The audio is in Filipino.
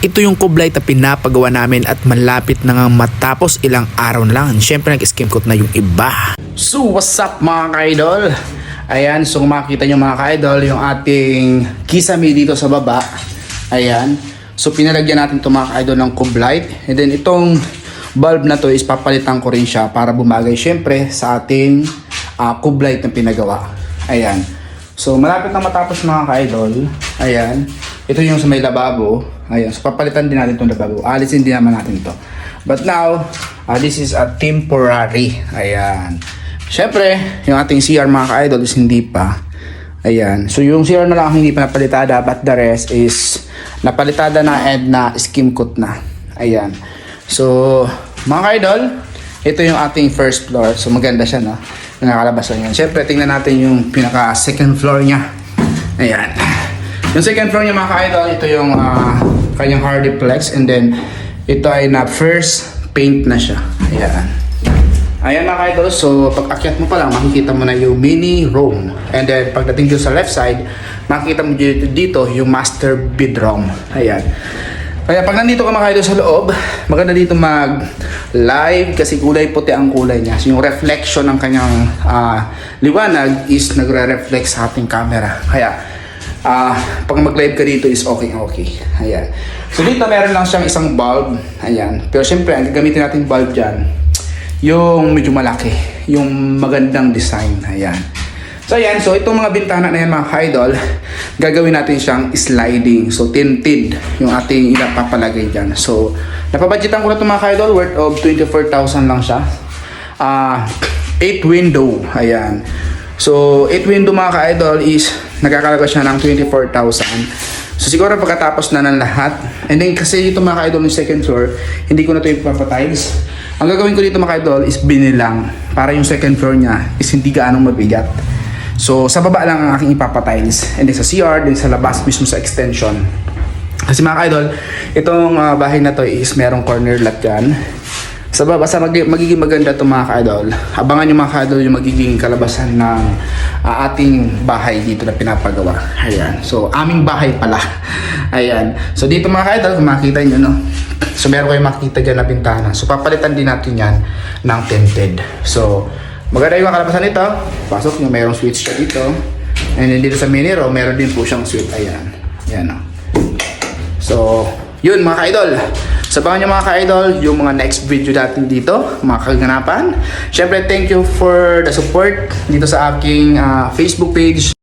Ito yung kublight na pinapagawa namin at malapit na nga matapos ilang araw lang. Siyempre nag-skim coat na yung iba. So what's up mga ka-idol? Ayan, so kung makikita nyo mga ka-idol, yung ating kisame dito sa baba. Ayan. So pinalagyan natin ito mga ka-idol ng kublight. And then itong bulb na to is papalitan ko rin siya para bumagay syempre sa ating uh, kublight na pinagawa. Ayan. So malapit na matapos mga ka-idol. Ayan. Ito yung sa may lababo. Ayan. So papalitan din natin itong lababo. Alisin din naman natin to. But now, uh, this is a temporary. Ayan. Siyempre, yung ating CR mga ka-idol is hindi pa. Ayan. So yung CR na lang ang hindi pa napalitada but the rest is napalitada na and na skim coat na. Ayan. So, mga ka-idol, ito yung ating first floor. So maganda siya no. Nakakalabas lang yan. Siyempre, tingnan natin yung pinaka second floor niya. Ayan. Yung second floor niya mga ka-idol, ito yung ah, kanyang hardiplex and then ito ay na first paint na siya. Ayan. Ayan mga ka-idol, so pag akyat mo pa lang, makikita mo na yung mini room. And then pagdating dito sa left side, makikita mo dito, dito yung master bedroom. Ayan. Kaya pag nandito ka mga ka-idol sa loob, maganda dito mag live kasi kulay puti ang kulay niya. So yung reflection ng kanyang ah, liwanag is nagre-reflect sa ating camera. Kaya Ah, pag mag-live ka dito is okay okay. Ayan. So dito meron lang siyang isang bulb. Ayan. Pero syempre, ang gagamitin nating bulb diyan, yung medyo malaki, yung magandang design. Ayan. So ayan, so itong mga bintana na yan mga ka-idol, gagawin natin siyang sliding. So tinted yung ating inapapalagay dyan. So napabudgetan ko na itong mga ka-idol, worth of 24,000 lang siya. Ah, 8 window. Ayan. So 8 window mga ka-idol is nagkakalaga siya ng 24,000. So siguro pagkatapos na ng lahat, and then kasi dito mga ka-idol yung second floor, hindi ko na ito ipapatiles. Ang gagawin ko dito mga ka-idol is binilang para yung second floor niya is hindi gaanong mabigat. So sa baba lang ang aking ipapatiles. And then sa CR, din sa labas mismo sa extension. Kasi mga ka-idol, itong ah, bahay na to is merong corner lot dyan. Baba, basta mag- magiging maganda itong mga ka-idol. Abangan yung mga ka-idol yung magiging kalabasan ng ah, ating bahay dito na pinapagawa. Ayan. So, aming bahay pala. Ayan. So, dito mga ka-idol, kung makikita nyo, no? So, meron kayong makikita dyan na bintana. So, papalitan din natin yan ng tinted. So, maganda yung kalabasan nito. Pasok nyo, merong switch siya dito. And then dito sa mini row, meron din po siyang switch. Ayan. Ayan, no? So, yun mga ka-idol. Sabangan nyo mga ka-idol yung mga next video natin dito, mga kaganapan. Siyempre, thank you for the support dito sa aking ah, Facebook page.